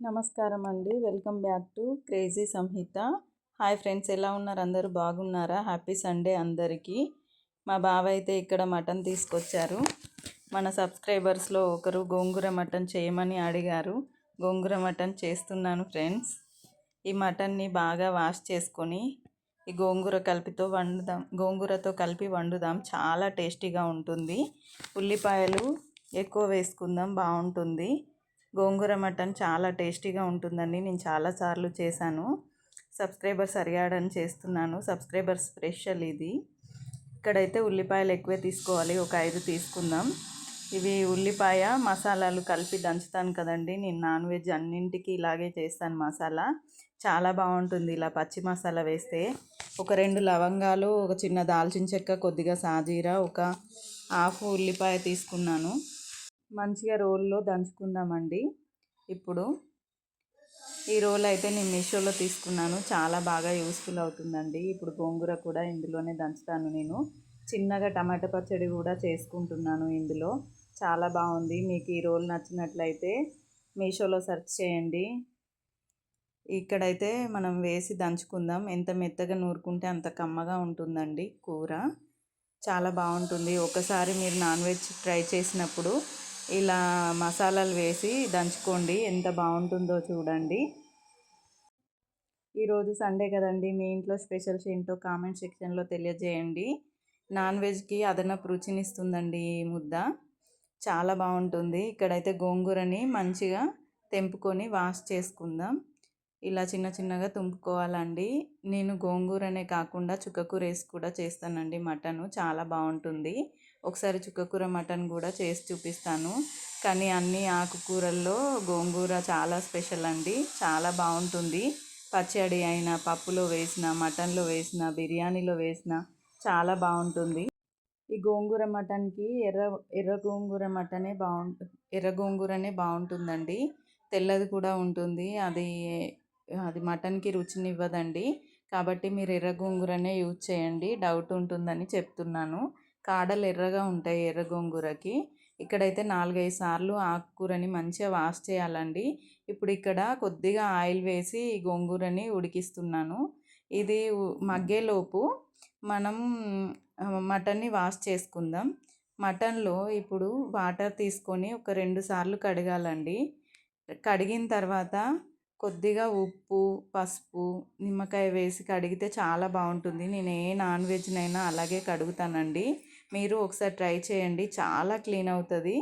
నమస్కారం అండి welcome back to crazy Samhitha. Hi friends ఎలా ఉన్నారు? అందరూ బాగున్నారా? హ్యాపీ సండే అందరికీ. మా బావ అయితే ఇక్కడ మటన్ తీసుకొచ్చారు. మన సబ్స్క్రైబర్స్లో ఒకరు గోంగూర మటన్ చేయమని అడిగారు. గోంగూర మటన్ చేస్తున్నాను ఫ్రెండ్స్. ఈ మటన్ని బాగా వాష్ చేసుకొని ఈ గోంగూర కలిపితో వండుదాం గోంగూరతో కలిపి వండుదాం. చాలా టేస్టీగా ఉంటుంది. ఉల్లిపాయలు ఎక్కువ వేసుకుందాం బాగుంటుంది. గోంగూర మటన్ చాలా టేస్టీగా ఉంటుందండి. నేను చాలాసార్లు చేశాను. సబ్స్క్రైబర్స్ అడిగాడని చేస్తున్నాను. సబ్స్క్రైబర్స్ స్పెషల్ ఇది. ఇక్కడైతే ఉల్లిపాయలు ఎక్కువే తీసుకోవాలి. ఒక ఐదు తీసుకుందాం. ఇవి ఉల్లిపాయ మసాలాలు కలిపి దంచుతాను కదండి. నేను నాన్ వెజ్ అన్నింటికి ఇలాగే చేస్తాను మసాలా. చాలా బాగుంటుంది ఇలా పచ్చి మసాలా వేస్తే. ఒక రెండు లవంగాలు ఒక చిన్న దాల్చిన చెక్క కొద్దిగా సాజీరా ఒక హాఫ్ ఉల్లిపాయ తీసుకున్నాను. మంచిగా రోల్లో దంచుకుందామండి. ఇప్పుడు ఈ రోల్ అయితే నేను మీషోలో తీసుకున్నాను. చాలా బాగా యూస్ఫుల్ అవుతుందండి. ఇప్పుడు గోంగూర కూడా ఇందులోనే దంచుతాను నేను. చిన్నగా టమాటా పచ్చడి కూడా చేసుకుంటున్నాను ఇందులో. చాలా బాగుంది. మీకు ఈ రోల్ నచ్చినట్లయితే మీషోలో సెర్చ్ చేయండి. ఇక్కడైతే మనం వేసి దంచుకుందాం. ఎంత మెత్తగా నూరుకుంటే అంత కమ్మగా ఉంటుందండి కూర. చాలా బాగుంటుంది. ఒకసారి మీరు నాన్ వెజ్ ట్రై చేసినప్పుడు ఇలా మసాలాలు వేసి దంచుకోండి. ఎంత బాగుంటుందో చూడండి. ఈరోజు సండే కదండి. మీ ఇంట్లో స్పెషల్స్ ఏంటో కామెంట్ సెక్షన్లో తెలియజేయండి. నాన్ వెజ్కి అదనపు రుచినిస్తుందండి ఈ ముద్ద. చాలా బాగుంటుంది. ఇక్కడైతే గోంగూరని మంచిగా తెంపుకొని వాష్ చేసుకుందాం. ఇలా చిన్న చిన్నగా తుంపుకోవాలండి. నేను గోంగూరనే కాకుండా చుక్కకూర వేసి కూడా చేస్తానండి మటను. చాలా బాగుంటుంది. ఒకసారి చుక్కకూర మటన్ కూడా చేసి చూపిస్తాను. కానీ అన్ని ఆకుకూరల్లో గోంగూర చాలా స్పెషల్ అండి. చాలా బాగుంటుంది. పచ్చడి అయినా పప్పులో వేసిన మటన్లో వేసిన బిర్యానీలో వేసిన చాలా బాగుంటుంది. ఈ గోంగూర మటన్కి ఎర్ర ఎర్ర గోంగూర మటనే బాగుంటుంది ఎర్ర గోంగూరనే బాగుంటుందండి. తెల్లది కూడా ఉంటుంది. అది అది మటన్కి రుచినివ్వదండి. కాబట్టి మీరు ఎర్ర గోంగూరనే యూజ్ చేయండి. డౌట్ ఉంటుందని చెప్తున్నాను. కాడలు ఎర్రగా ఉంటాయి ఎర్ర గోంగూరకి. ఇక్కడైతే నాలుగైదు సార్లు ఆకుకూరని మంచిగా వాష్ చేయాలండి. ఇప్పుడు ఇక్కడ కొద్దిగా ఆయిల్ వేసి ఈ గోంగూరని ఉడికిస్తున్నాను. ఇది మగ్గేలోపు మనం మటన్ని వాష్ చేసుకుందాం. మటన్లో ఇప్పుడు వాటర్ తీసుకొని ఒక రెండు సార్లు కడగాలండి. కడిగిన తర్వాత కొద్దిగా ఉప్పు పసుపు నిమ్మకాయ వేసి కడిగితే చాలా బాగుంటుంది. నేను ఏ నాన్ వెజ్నైనా అలాగే కడుగుతానండి. మీరు ఒకసారి ట్రై చేయండి. చాలా క్లీన్ అవుతుంది.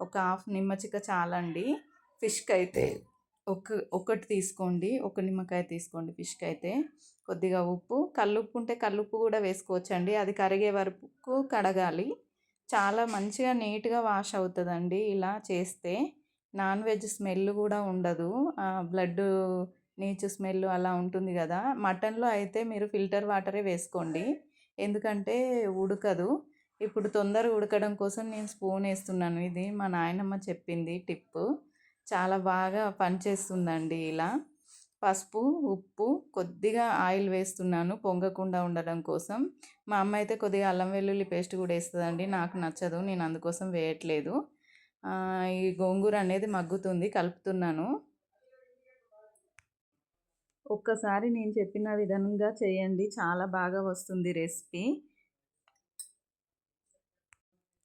ఒక హాఫ్ నిమ్మచిక చాలండి. ఫిష్కి అయితే ఒక ఒకటి తీసుకోండి. ఒక నిమ్మకాయ తీసుకోండి ఫిష్కి అయితే. కొద్దిగా ఉప్పు. కల్లుప్పు ఉంటే కల్లుప్పు కూడా వేసుకోవచ్చండి. అది కరిగే వరకు కడగాలి. చాలా మంచిగా నీట్గా వాష్ అవుతుందండి ఇలా చేస్తే. నాన్ వెజ్ స్మెల్ కూడా ఉండదు. బ్లడ్ నీచు స్మెల్ అలా ఉంటుంది కదా. మటన్లో అయితే మీరు ఫిల్టర్ వాటరే వేసుకోండి. ఎందుకంటే ఉడకదు. ఇప్పుడు తొందరగా ఉడకడం కోసం నేను స్పూన్ వేస్తున్నాను. ఇది మా నాయనమ్మ చెప్పింది టిప్ చాలా బాగా పనిచేస్తుందండి ఇలా. పసుపు ఉప్పు కొద్దిగా ఆయిల్ వేస్తున్నాను పొంగకుండా ఉండడం కోసం. మా అమ్మ అయితే కొద్దిగా అల్లం వెల్లుల్లి పేస్ట్ కూడా వేస్తుందండి. నాకు నచ్చదు నేను అందుకోసం వేయట్లేదు. ఈ గోంగూర అనేది మగ్గుతుంది కలుపుతున్నాను. ఒక్కసారి నేను చెప్పిన విధంగా చేయండి. చాలా బాగా వస్తుంది రెసిపీ.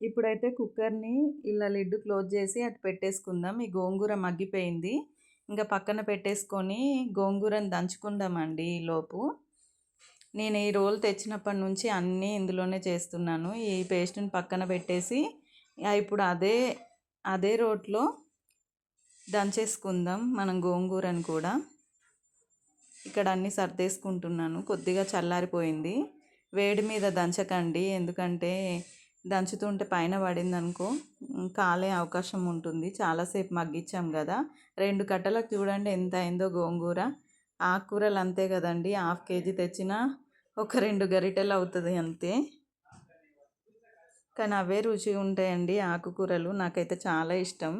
ఇప్పుడైతే కుక్కర్ని ఇలా లిడ్ క్లోజ్ చేసి అటు పెట్టేసుకుందాం. ఈ గోంగూర మగ్గిపోయింది. ఇంకా పక్కన పెట్టేసుకొని గోంగూరను దంచుకుందామండి ఈలోపు నేను ఈ రోల్ తెచ్చినప్పటి నుంచి అన్నీ ఇందులోనే చేస్తున్నాను. ఈ పేస్ట్ని పక్కన పెట్టేసి ఇప్పుడు అదే అదే రోట్లో దంచేసుకుందాం మనం గోంగూరని కూడా. ఇక్కడ అన్నీ సర్దేసుకుంటున్నాను. కొద్దిగా చల్లారిపోయింది. వేడి మీద దంచకండి. ఎందుకంటే దంచుతుంటే పైన పడింది అనుకో కాలే అవకాశం ఉంటుంది. చాలాసేపు మగ్గించాం కదా. రెండు కట్టలకు చూడండి ఎంత అయిందో గోంగూర. ఆకుకూరలు అంతే కదండి. హాఫ్ కేజీ తెచ్చినా ఒక రెండు గరిటెలు అవుతుంది అంతే. కానీ అవే రుచి ఉంటాయండి ఆకుకూరలు. నాకైతే చాలా ఇష్టం.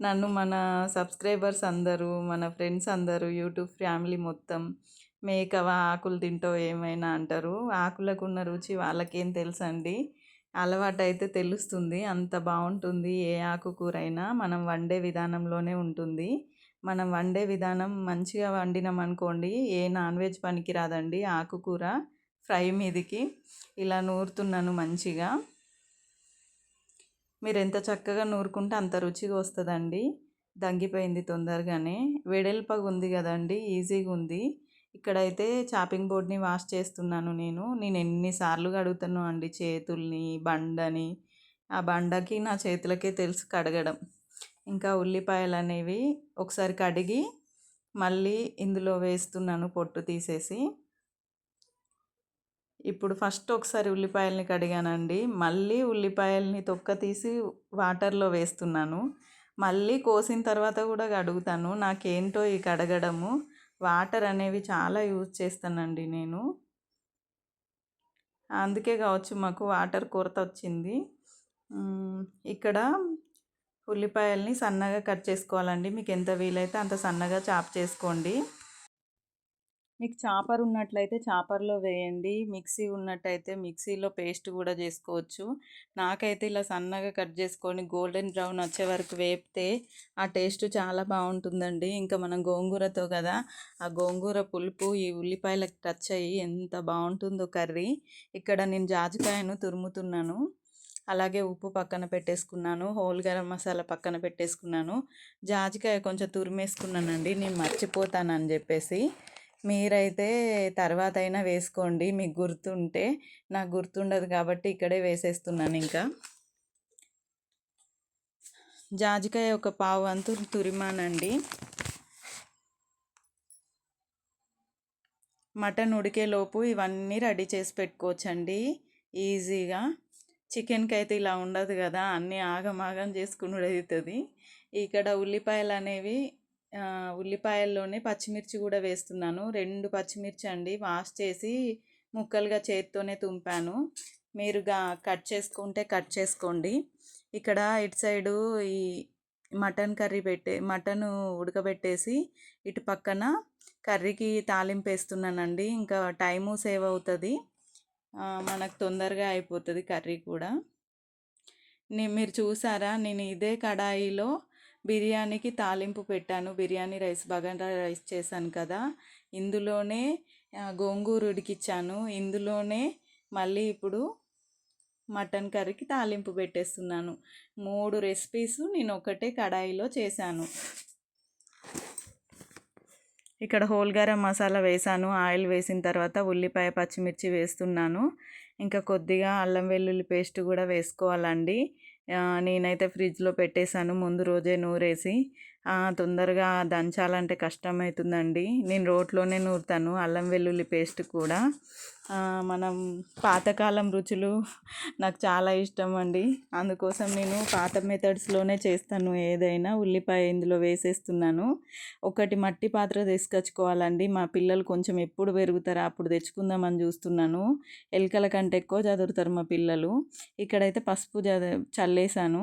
నన్ను మన సబ్స్క్రైబర్స్ అందరూ మన ఫ్రెండ్స్ అందరూ యూట్యూబ్ ఫ్యామిలీ మొత్తం మేకవా ఆకులు తింటో ఏమైనా అంటారు. ఆకులకు ఉన్న రుచి వాళ్ళకేం తెలుసండి? అలవాటైతే తెలుస్తుంది. అంత బాగుంటుంది ఏ ఆకుకూర అయినా మనం వండే విధానంలోనే ఉంటుంది. మనం వండే విధానం మంచిగా వండినాం అనుకోండి ఏ నాన్ వెజ్ పనికి రాదండి ఆకుకూర ఫ్రై మీదికి. ఇలా నూరుతున్నాను మంచిగా. మీరు ఎంత చక్కగా నూరుకుంటే అంత రుచిగా వస్తుందండి. దంగిపోయింది తొందరగానే. వెడల్పగా ఉంది కదండి ఈజీగా ఉంది ఇక్కడైతే చాపింగ్ బోర్డ్ని వాష్ చేస్తున్నాను నేను. నేను ఎన్నిసార్లు కడుగుతాను అండి చేతుల్ని బండని. ఆ బండకి నా చేతులకే తెలుసు కడగడం. ఇంకా ఉల్లిపాయలు అనేవి ఒకసారి కడిగి మళ్ళీ ఇందులో వేస్తున్నాను పొట్టు తీసేసి. ఇప్పుడు ఫస్ట్ ఒకసారి ఉల్లిపాయల్ని కడిగానండి. మళ్ళీ ఉల్లిపాయల్ని తొక్క తీసి వాటర్లో వేస్తున్నాను. మళ్ళీ కోసిన తర్వాత కూడా కడుగుతాను. నాకేంటో ఈ కడగడము. వాటర్ అనేవి చాలా యూజ్ చేస్తానండి నేను. అందుకే కావచ్చు మాకు వాటర్ కొరత వచ్చింది. ఇక్కడ ఉల్లిపాయల్ని సన్నగా కట్ చేసుకోవాలండి. మీకు ఎంత వీలైతే అంత సన్నగా చాప్ చేసుకోండి. మీకు చాపర్ ఉన్నట్లయితే చాపర్లో వేయండి. మిక్సీ ఉన్నట్టయితే మిక్సీలో పేస్ట్ కూడా చేసుకోవచ్చు. నాకైతే ఇలా సన్నగా కట్ చేసుకొని గోల్డెన్ బ్రౌన్ వచ్చే వరకు వేపితే ఆ టేస్ట్ చాలా బాగుంటుందండి. ఇంకా మనం గోంగూరతో కదా ఆ గోంగూర పులుపు ఈ ఉల్లిపాయలకు టచ్ అయ్యి ఎంత బాగుంటుందో కర్రీ. ఇక్కడ నేను జాజికాయను తురుముతున్నాను. అలాగే ఉప్పు పక్కన పెట్టేసుకున్నాను. హోల్ గరం మసాలా పక్కన పెట్టేసుకున్నాను. జాజికాయ కొంచెం తురిమేసుకున్నానండి. నేను మర్చిపోతానని చెప్పేసి. మీరైతే తర్వాత అయినా వేసుకోండి. మీకు గుర్తుంటే. నాకు గుర్తుండదు కాబట్టి ఇక్కడే వేసేస్తున్నాను ఇంకా. జాజికాయ ఒక పావు వంతు తురిమానండి. మటన్ ఉడికేలోపు ఇవన్నీ రెడీ చేసి పెట్టుకోవచ్చండి. ఈజీగా. చికెన్కి అయితే ఇలా ఉండదు కదా. అన్నీ ఆగమాగం చేసుకుని అవుతుంది ఇక్కడ ఉల్లిపాయలు అనేవి ఉల్లిపాయల్లోనే పచ్చిమిర్చి కూడా వేస్తున్నాను. రెండు పచ్చిమిర్చి అండి వాష్ చేసి ముక్కలుగా చేతితోనే తుంపాను. మీరుగా కట్ చేసుకుంటే కట్ చేసుకోండి. ఇక్కడ ఇటు సైడు ఈ మటన్ కర్రీ పెట్టే మటన్ ఉడకబెట్టేసి ఇటు పక్కన కర్రీకి తాలింపు వేస్తున్నానండి. ఇంకా టైము సేవ్ అవుతుంది. మనకు తొందరగా అయిపోతుంది కర్రీ కూడా. మీరు చూసారా? నేను ఇదే కడాయిలో బిర్యానీకి తాలింపు పెట్టాను. బిర్యానీ రైస్ బగారా రైస్ చేశాను కదా. ఇందులోనే గోంగూర ఉడికిచ్చాను. ఇందులోనే మళ్ళీ ఇప్పుడు మటన్ కర్రీకి తాలింపు పెట్టేస్తున్నాను. మూడు రెసిపీస్ నేను ఒకటే కడాయిలో చేశాను. ఇక్కడ హోల్ గరం మసాలా వేసాను ఆయిల్ వేసిన తర్వాత ఉల్లిపాయ పచ్చిమిర్చి వేస్తున్నాను. ఇంకా కొద్దిగా అల్లం వెల్లుల్లి పేస్ట్ కూడా వేసుకోవాలండి. నేనైతే ఫ్రిడ్జ్లో పెట్టేశాను. ముందు రోజే నూరేసి. తొందరగా దంచాలంటే కష్టమవుతుందండి నేను రోట్లోనే నూరుతాను. అల్లం వెల్లుల్లి పేస్ట్ కూడా. మనం పాతకాలం రుచులు నాకు చాలా ఇష్టం అండి అందుకోసం నేను పాత మెథడ్స్లోనే చేస్తాను. ఏదైనా ఉల్లిపాయ ఇందులో వేసేస్తున్నాను. ఒకటి మట్టి పాత్ర తీసుకొచ్చుకోవాలండి. మా పిల్లలు కొంచెం ఎప్పుడు పెరుగుతారా అప్పుడు తెచ్చుకుందామని చూస్తున్నాను. ఎలుకల కంటే ఎక్కువ చదువుతారు మా పిల్లలు. ఇక్కడైతే పసుపు చల్లేసాను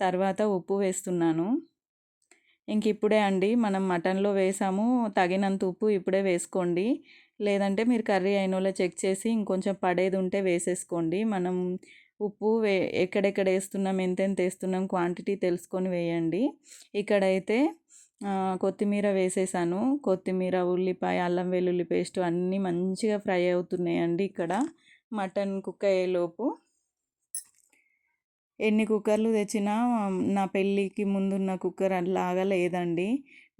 తర్వాత ఉప్పు వేస్తున్నాను. ఇంక ఇప్పుడే అండి మనం మటన్లో వేసాము. తగినంత ఉప్పు ఇప్పుడే వేసుకోండి. లేదంటే మీరు కర్రీ అయినోలో చెక్ చేసి ఇంకొంచెం పడేది ఉంటే వేసేసుకోండి. మనం ఉప్పు వే ఎక్కడెక్కడ వేస్తున్నాం ఎంతెంత వేస్తున్నాం క్వాంటిటీ తెలుసుకొని వేయండి. ఇక్కడైతే కొత్తిమీర వేసేసాను. కొత్తిమీర ఉల్లిపాయ అల్లం వెల్లుల్లి పేస్ట్ అన్నీ మంచిగా ఫ్రై అవుతున్నాయండి ఇక్కడ. మటన్ కుక్ అయ్యేలోపు. ఎన్ని కుక్కర్లు తెచ్చినా నా పెళ్ళికి ముందున్న కుక్కర్ అలాగా లేదండి.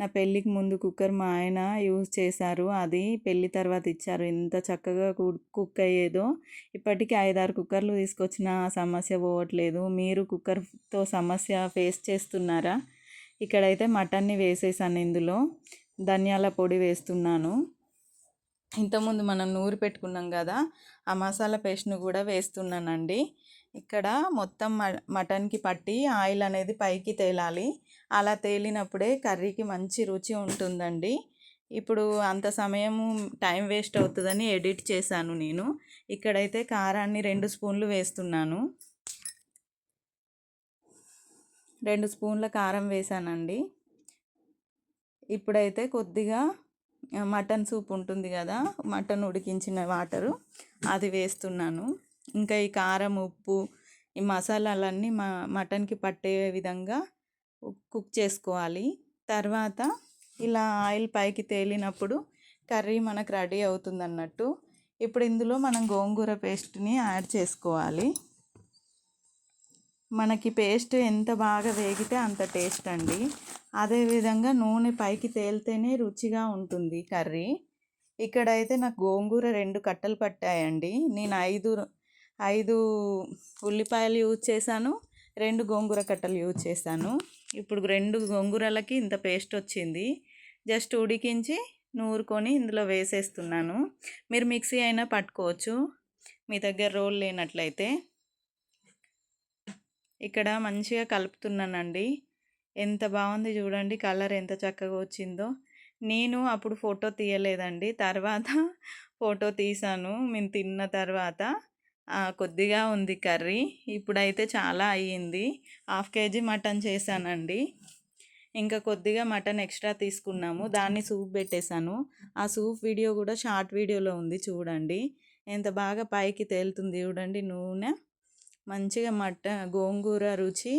నా పెళ్ళికి ముందు కుక్కర్ మా ఆయన యూజ్ చేశారు. అది పెళ్ళి తర్వాత ఇచ్చారు. ఎంత చక్కగా కుక్ అయ్యేదో ఇప్పటికీ ఐదారు కుక్కర్లు తీసుకొచ్చిన సమస్య పోవట్లేదు. మీరు కుక్కర్తో సమస్య ఫేస్ చేస్తున్నారా? ఇక్కడైతే మటన్ని వేసేసాను ఇందులో. ధనియాల పొడి వేస్తున్నాను. ఇంతకుముందు మనం నూరు పెట్టుకున్నాం కదా ఆ మసాలా పేస్ట్ను కూడా వేస్తున్నానండి. ఇక్కడ మొత్తం మటన్కి పట్టి ఆయిల్ అనేది పైకి తేలాలి. అలా తేలినప్పుడే కర్రీకి మంచి రుచి ఉంటుందండి. ఇప్పుడు అంత సమయము టైం వేస్ట్ అవుతుందని ఎడిట్ చేశాను నేను. ఇక్కడైతే కారాన్ని రెండు స్పూన్లు వేస్తున్నాను. రెండు స్పూన్ల కారం వేసానండి ఇప్పుడైతే కొద్దిగా మటన్ సూప్ ఉంటుంది కదా మటన్ ఉడికించిన వాటరు అది వేస్తున్నాను. ఇంకా ఈ కారం ఉప్పు ఈ మసాలాలన్నీ మా మటన్కి పట్టే విధంగా కుక్ చేసుకోవాలి. తర్వాత ఇలా ఆయిల్ పైకి తేలినప్పుడు కర్రీ మనకు రెడీ అవుతుంది అన్నట్టు ఇప్పుడు ఇందులో మనం గోంగూర పేస్ట్ని యాడ్ చేసుకోవాలి. మనకి పేస్ట్ ఎంత బాగా వేగితే అంత టేస్ట్ అండి. అదేవిధంగా నూనె పైకి తేలితేనే రుచిగా ఉంటుంది కర్రీ. ఇక్కడైతే నాకు గోంగూర రెండు కట్టలు పట్టాయండి. నేను ఐదు ఐదు ఉల్లిపాయలు యూజ్ చేశాను రెండు గోంగూర కట్టలు యూజ్ చేశాను. ఇప్పుడు రెండు గోంగూరలకి ఇంత పేస్ట్ వచ్చింది. జస్ట్ ఉడికించి నూరుకొని ఇందులో వేసేస్తున్నాను. మీరు మిక్సీ అయినా పట్టుకోవచ్చు. మీ దగ్గర రోల్ లేనట్లయితే. ఇక్కడ మంచిగా కలుపుతున్నానండి. ఎంత బాగుంది చూడండి కలర్ ఎంత చక్కగా వచ్చిందో. నేను అప్పుడు ఫోటో తీయలేదండి. తర్వాత ఫోటో తీసాను మేము తిన్న తర్వాత కొద్దిగా ఉంది కర్రీ. ఇప్పుడైతే చాలా అయ్యింది. హాఫ్ కేజీ మటన్ చేశానండి. ఇంకా కొద్దిగా మటన్ ఎక్స్ట్రా తీసుకున్నాము. దాన్ని సూప్ పెట్టేశాను. ఆ సూప్ వీడియో కూడా షార్ట్ వీడియోలో ఉంది చూడండి. ఎంత బాగా పైకి తేలుతుంది చూడండి నూనె. మంచిగా మటన్ గోంగూర రుచి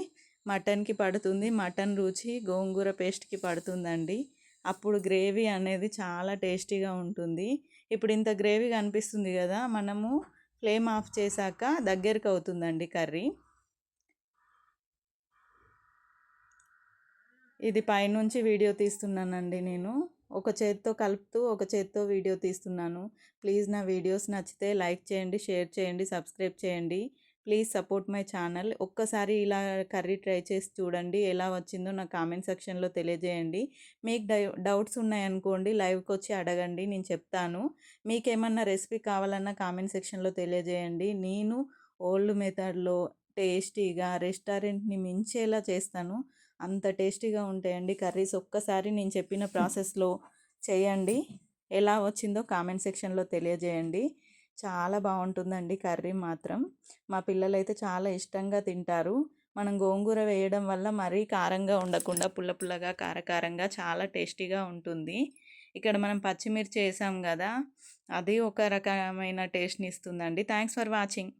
మటన్కి పడుతుంది మటన్ రుచి గోంగూర పేస్ట్కి పడుతుందండి. అప్పుడు గ్రేవీ అనేది చాలా టేస్టీగా ఉంటుంది. ఇప్పుడు ఇంత గ్రేవీ కనిపిస్తుంది కదా మనము ఫ్లేమ్ ఆఫ్ చేశాక దగ్గరికి అవుతుందండి కర్రీ. ఇది పైనుంచి వీడియో తీస్తున్నానండి నేను. ఒక చేత్తో కలుపుతూ ఒక చేత్తో వీడియో తీస్తున్నాను. ప్లీజ్ నా వీడియోస్ నచ్చితే లైక్ చేయండి షేర్ చేయండి సబ్స్క్రైబ్ చేయండి. Please support my channel. ఒక్కసారి ఇలా కర్రీ ట్రై చేసి చూడండి ఎలా వచ్చిందో నా కామెంట్ సెక్షన్లో తెలియజేయండి. మీకు డౌట్స్ ఉన్నాయనుకోండి లైవ్కి వచ్చి అడగండి నేను చెప్తాను. మీకు ఏమన్నా రెసిపీ కావాలన్నా కామెంట్ సెక్షన్లో తెలియజేయండి. నేను ఓల్డ్ మెథడ్లో టేస్టీగా రెస్టారెంట్ని మించేలా చేస్తాను. అంత టేస్టీగా ఉంటాయండి కర్రీస్. ఒక్కసారి నేను చెప్పిన ప్రాసెస్లో చేయండి. ఎలా వచ్చిందో కామెంట్ సెక్షన్లో తెలియజేయండి. చాలా బాగుంటుందండి కర్రీ మాత్రం. మా పిల్లలైతే చాలా ఇష్టంగా తింటారు. మనం గోంగూర వేయడం వల్ల మరీ కారంగా ఉండకుండా పుల్ల పుల్లగా కారకారంగా చాలా టేస్టీగా ఉంటుంది. ఇక్కడ మనం పచ్చిమిర్చి వేసాం కదా అది ఒక రకమైన టేస్ట్ని ఇస్తుందండి. Thanks for watching.